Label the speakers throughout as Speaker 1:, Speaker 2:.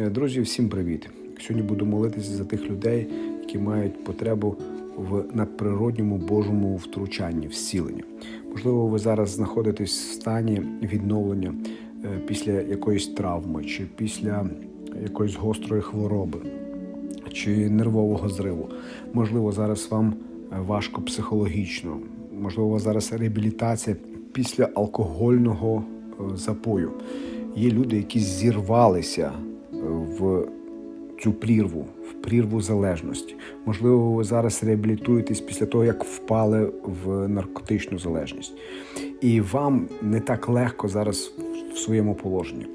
Speaker 1: Е, Друзі, всім привіт! Сьогодні буду молитися за тих людей, які мають потребу в надприродньому Божому втручанні, всіленні. Можливо, ви зараз знаходитесь в стані відновлення е, після якоїсь травми, чи після якоїсь гострої хвороби, чи нервового зриву. Можливо, зараз вам е, важко психологічно, можливо, зараз реабілітація після алкогольного запою. Є люди, які зірвалися в цю прірву, в прірву залежності. Можливо, ви зараз реабілітуєтесь після того, як впали в наркотичну залежність. І вам не так легко зараз в своєму положенні.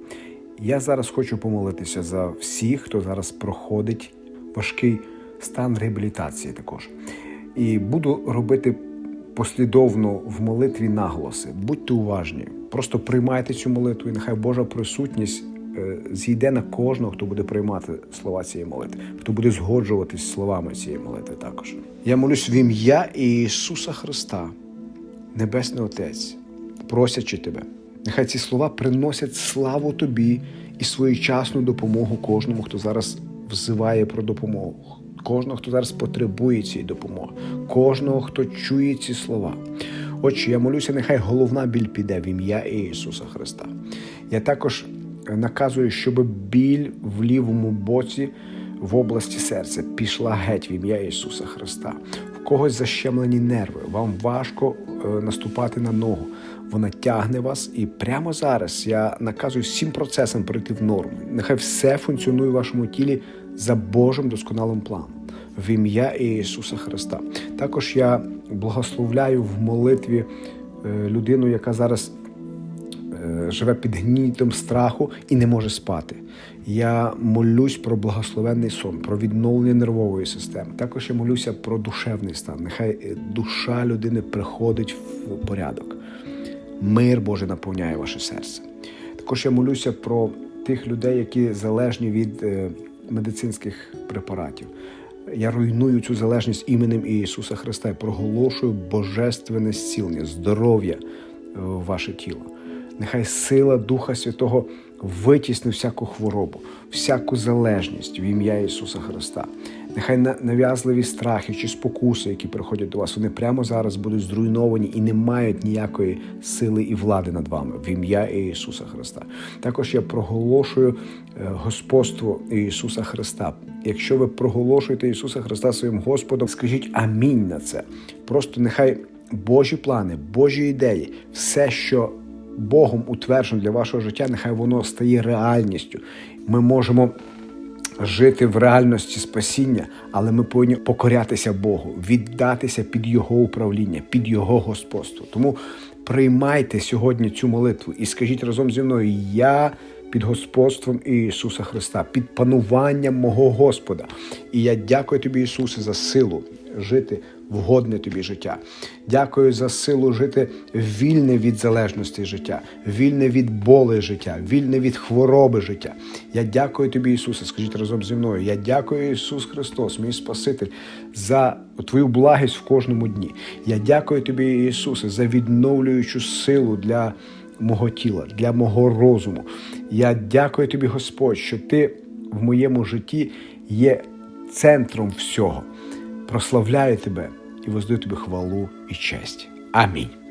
Speaker 1: Я зараз хочу помолитися за всіх, хто зараз проходить важкий стан реабілітації також. І буду робити послідовно в молитві наголоси. Будьте уважні, просто приймайте цю молитву, і нехай Божа присутність зійде на кожного, хто буде приймати слова цієї молитви, хто буде згоджуватись словами цієї молитви також. Я молюсь в ім'я Ісуса Христа, Небесний Отець, просячи тебе. Нехай ці слова приносять славу тобі і своєчасну допомогу кожному, хто зараз взиває про допомогу. Кожного, хто зараз потребує цієї допомоги, кожного, хто чує ці слова. Отче, я молюся, нехай головна біль піде в ім'я Ісуса Христа. Я також наказую, щоб біль в лівому боці в області серця пішла геть в ім'я Ісуса Христа. В когось защемлені нерви, вам важко е, наступати на ногу. Вона тягне вас, і прямо зараз я наказую всім процесам прийти в норму. Нехай все функціонує в вашому тілі за Божим досконалим планом. В ім'я Ісуса Христа. Також я благословляю в молитві е, людину, яка зараз живе під гнітом страху і не може спати. Я молюсь про благословенний сон, про відновлення нервової системи. Також я молюся про душевний стан. Нехай е, душа людини приходить в порядок. Мир Божий наповняє ваше серце. Також я молюся про тих людей, які залежні від е, медицинських препаратів. Я руйную цю залежність іменем Ісуса Христа і проголошую божественне зцілення, здоров'я е, в ваше тіло. Нехай сила Духа Святого витісне всяку хворобу, всяку залежність в ім'я Ісуса Христа. Нехай на- нав'язливі страхи чи спокуси, які приходять до вас, вони прямо зараз будуть зруйновані і не мають ніякої сили і влади над вами в ім'я Ісуса Христа. Також я проголошую е, господство Ісуса Христа. Якщо ви проголошуєте Ісуса Христа своїм Господом, скажіть амінь на це. Просто нехай Божі плани, Божі ідеї, все, що Богом утверджено для вашого життя, нехай воно стає реальністю. Ми можемо жити в реальності спасіння, але ми повинні покорятися Богу, віддатися під Його управління, під Його господство. Тому приймайте сьогодні цю молитву і скажіть разом зі мною: Я під господством Ісуса Христа, під пануванням мого Господа. І я дякую тобі, Ісусе, за силу жити вгодне тобі життя. Дякую за силу жити вільне від залежності життя, вільне від болей життя, вільне від хвороби життя. Я дякую тобі, Ісусе, скажіть разом зі мною. Я дякую, Ісус Христос, мій Спаситель, за твою благість в кожному дні. Я дякую тобі, Ісусе, за відновлюючу силу для мого тіла, для мого розуму. Я дякую тобі, Господь, що ти в моєму житті є центром всього. Прославляю тебе і воздаю тобі хвалу і честь. Амінь.